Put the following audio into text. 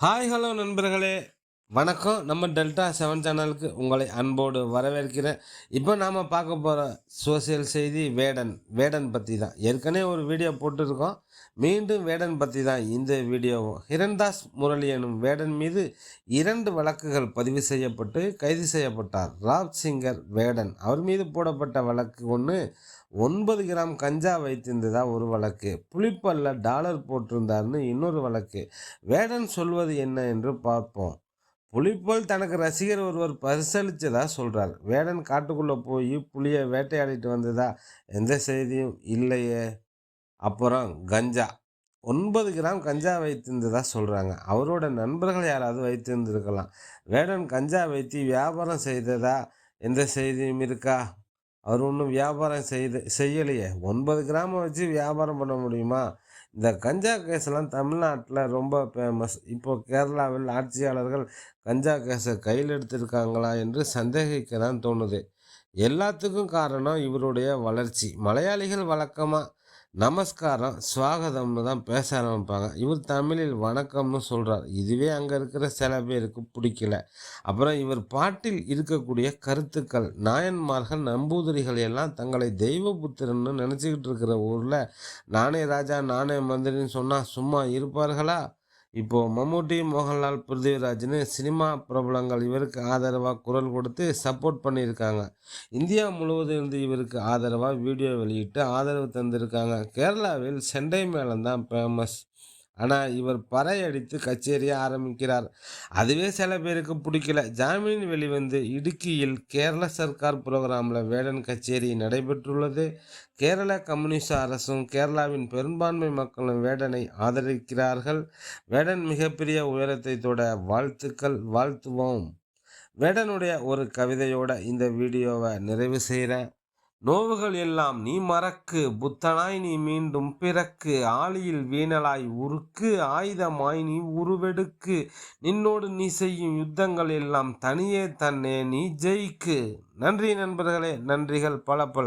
Hi hello நண்பர்களே. வணக்கம். நம்ம டெல்டா செவன் சேனலுக்கு உங்களை அன்போடு வரவேற்கிறேன். இப்போ நாம் பார்க்க போகிற சோசியல் செய்தி வேடன். வேடன் பற்றி தான். ஏற்கனவே ஒரு வீடியோ போட்டிருக்கோம். மீண்டும் வேடன் பற்றி தான் இந்த வீடியோவும். ஹிரண்தாஸ் முரளி எனும் வேடன் மீது இரண்டு வழக்குகள் பதிவு செய்யப்பட்டு கைது செய்யப்பட்டார். ராப் சிங்கர் வேடன். அவர் மீது போடப்பட்ட வழக்கு ஒன்று ஒன்பது கிராம் கஞ்சா வைத்திருந்ததா ஒரு வழக்கு. புளிப்பல்ல டாலர் போட்டிருந்தார்னு இன்னொரு வழக்கு. வேடன் சொல்வது என்ன என்று பார்ப்போம். புலிப்போல் தனக்கு ரசிகர் ஒருவர் பரிசளித்ததா சொல்கிறார் வேடன் காட்டுக்குள்ளே போய் புலியை வேட்டையாடிட்டு வந்ததா? எந்த செய்தியும் இல்லையே. அப்புறம் கஞ்சா. ஒன்பது கிராம் கஞ்சா வைத்திருந்ததா சொல்கிறாங்க அவரோட நண்பர்கள் யாராவது வைத்திருந்திருக்கலாம். வேடன் கஞ்சா வைத்து வியாபாரம் செய்ததா? எந்த செய்தியும் இருக்கா? அவர் ஒன்றும் வியாபாரம் செய்து செய்யலையே. ஒன்பது கிராமம் வச்சு வியாபாரம் பண்ண முடியுமா? இந்த கஞ்சா கேஸ்லாம் தமிழ்நாட்டில் ரொம்ப ஃபேமஸ் இப்போ கேரளாவில் ஆட்சியாளர்கள் கஞ்சா கேஸை கையில் எடுத்திருக்காங்களா என்று சந்தேகிக்க தான் தோணுது. எல்லாத்துக்கும் காரணம் இவருடைய வளர்ச்சி. மலையாளிகள் வழக்கமாக நமஸ்காரம் ஸ்வாகதம்னு தான் பேச ஆரம்பிப்பாங்க. இவர் தமிழில் வணக்கம்னு சொல்கிறார் இதுவே அங்கே இருக்கிற சில பேருக்கு பிடிக்கல. அப்புறம் இவர் பாட்டில் இருக்கக்கூடிய கருத்துக்கள் நாயன்மார்கள் நம்பூதிரிகள் எல்லாம் தங்களை தெய்வ புத்திரன்னு நினச்சிக்கிட்டு இருக்கிற ஊரில் நானே ராஜா நானே மந்திரின்னு சொன்னால் சும்மா இருப்பார்களா? இப்போது மம்முட்டி மோகன்லால் பிருத்திவிராஜ்னு சினிமா பிரபலங்கள் இவருக்கு ஆதரவாக குரல் கொடுத்து சப்போர்ட் பண்ணியிருக்காங்க. இந்தியா முழுவதும் இருந்து இவருக்கு ஆதரவாக வீடியோ வெளியிட்டு ஆதரவு தந்திருக்காங்க. கேரளாவில் செண்டை மேளம் தான் ஃபேமஸ் ஆனால் இவர் பறையடித்து கச்சேரியை ஆரம்பிக்கிறார். அதுவே சில பேருக்கு பிடிக்கல. ஜாமீன் வெளிவந்து இடுக்கியில் கேரள சர்க்கார் புரோகிராமில் வேடன் கச்சேரி நடைபெற்றுள்ளது. கேரள கம்யூனிஸ்ட் அரசும் கேரளாவின் பெரும்பான்மை மக்களும் வேடனை ஆதரிக்கிறார்கள். வேடன் மிகப்பெரிய உயரத்தை தொட வாழ்த்துக்கள். வாழ்த்துவோம். வேடனுடைய ஒரு கவிதையோட இந்த வீடியோவை நிறைவு செய்கிறேன் நோவுகள் எல்லாம் நீ மறக்கு புத்தனாய் நீ மீண்டும் பிறக்கு ஆளியில் வீணலாய் உருக்கு ஆயுதமாய் நீ உருவெடுக்கு நின்னோடு நீ செய்யும் யுத்தங்கள் எல்லாம் தனியே தன்னே நீ ஜெயிக்கு. நன்றி நண்பர்களே நன்றிகள் பல பல.